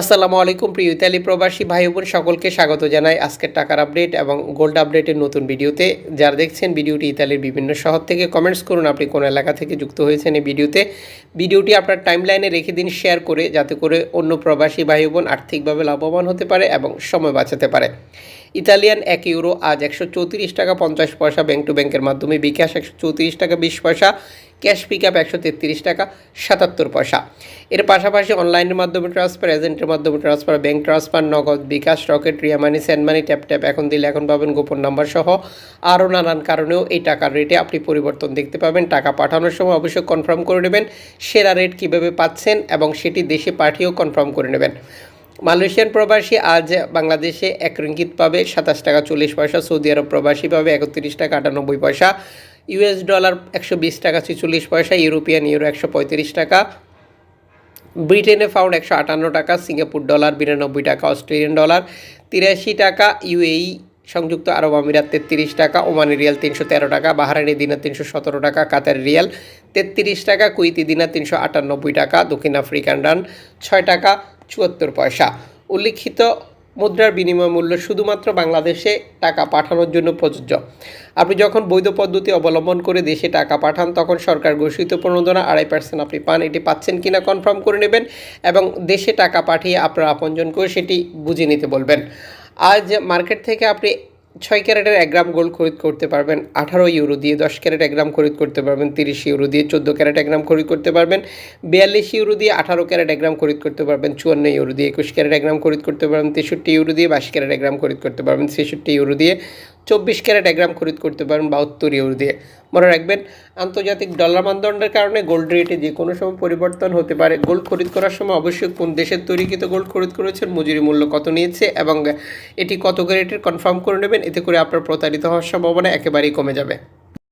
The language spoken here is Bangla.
আসসালামু আলাইকুম, প্রিয় ইতালি প্রবাসী ভাই বোন সকলকে স্বাগত জানাই আজকের টাকার আপডেট এবং গোল্ড আপডেটের নতুন ভিডিওতে। যারা দেখছেন ভিডিওটি ইতালির বিভিন্ন শহর থেকে কমেন্টস করুন, আপনি কোন এলাকা থেকে যুক্ত হয়েছেন এই ভিডিওতে। ভিডিওটি আপনার টাইমলাইনে রেখে দিন শেয়ার করে, যাতে করে অন্য প্রবাসী ভাই বোন আর্থিকভাবে লাভবান হতে পারে এবং সময় বাঁচাতে পারে। ইতালিয়ান এক ইউরো আজ একশো চৌত্রিশ টাকা পঞ্চাশ পয়সা ব্যাংক টু ব্যাংকের মাধ্যমে বিকাশ একশো চৌত্রিশ টাকা বিশ পয়সা, ক্যাশ পিক আপ একশো তেত্রিশ টাকা সাতাত্তর পয়সা। এর পাশাপাশি অনলাইনের মাধ্যমে ট্রান্সফার, এজেন্টের মাধ্যমে transfer, bank transfer, Nagad bKash, Rocket, Ria Money, send money, tap tap এখন দিলে এখন পাবেন গোপন নাম্বার সহ আরও নানান কারণেও এই টাকার রেটে আপনি পরিবর্তন দেখতে পাবেন। টাকা পাঠানোর সময় অবশ্যই কনফার্ম করে নেবেন, সেরা রেট কীভাবে পাচ্ছেন এবং সেটি দেশে পাঠিয়েও কনফার্ম করে নেবেন। মালয়েশিয়ান প্রবাসী আজ বাংলাদেশে এক রিঙ্গিত পাবে, সাতাশ টাকা চল্লিশ পয়সা, সৌদি আরব প্রবাসী পাবে একত্রিশ টাকা আটানব্বই পয়সা, ইউএস ডলার একশো বিশ টাকা ছেচল্লিশ পয়সা, ইউরোপিয়ান ইউরো একশো পঁয়ত্রিশ টাকা, ব্রিটেনে ফাউন্ড একশো আটান্ন টাকা, সিঙ্গাপুর ডলার বিরানব্বই টাকা, অস্ট্রেলিয়ান ডলার তিরাশি টাকা, ইউএই সংযুক্ত আরব আমিরাত তেত্রিশ টাকা ওমানি রিয়াল তিনশো তেরো টাকা বাহারানি দিনার তিনশো সতেরো টাকা কাতার রিয়াল তেত্রিশ টাকা কুইতি দিনার তিনশো আটানব্বই টাকা, দক্ষিণ আফ্রিকান রান ছয় টাকা চুয়াত্তর পয়সা। উল্লিখিত মুদ্রার বিনিময় মূল্য শুধুমাত্র বাংলাদেশে টাকা পাঠানোর জন্য প্রযোজ্য। আপনি যখন বৈধ পদ্ধতি অবলম্বন করে দেশে টাকা পাঠান, তখন সরকার ঘোষিত প্রণোদনা আড়াই পার্সেন্ট আপনি পান। এটি পাচ্ছেন কি না কনফার্ম করে নেবেন এবং দেশে টাকা পাঠিয়ে আপনার আপনজনকেও সেটি বুঝে নিতে বলবেন। আজ মার্কেট থেকে আপনি ছয় ক্যারেটের এক গ্রাম গোল্ড খরিদ করতে পারবেন, আঠারো ইউরো দিয়ে দশ ক্যারেট এক গ্রাম খরিদ করতে পারবেন, তিরিশ ইউরো দিয়ে চোদ্দ ক্যারেট এক গ্রাম খরিদ করতে পারবেন, বিয়াল্লিশ ইউরো দিয়ে আঠারো ক্যারেট এক গ্রাম খরিদ করতে পারবেন, চুয়ান্ন ইউরো দিয়ে একুশ ক্যারেট এক গ্রাম খরিদ করতে পারবেন, তেষট্টি ইউরো দিয়ে বাইশ ক্যারেট এক গ্রাম খরিদ করতে পারবেন, ছেষট্টি ইউরো দিয়ে চব্বিশ ক্যারেট এক গ্রাম খরিদ করতে পারেন বাহাত্তর ইউরো দিয়ে। মনে রাখবেন, আন্তর্জাতিক ডলার মানদণ্ডের কারণে গোল্ড রেটে যে কোনো সময় পরিবর্তন হতে পারে। গোল্ড খরিদ করার সময় অবশ্যই কোন দেশের তৈরিকৃত গোল্ড খরিদ করেছেন, মজুরি মূল্য কত নিয়েছে এবং এটি কত ক্যারেটের কনফার্ম করে নেবেন, এতে করে আপনার প্রতারিত হওয়ার সম্ভাবনা একেবারেই কমে যাবে।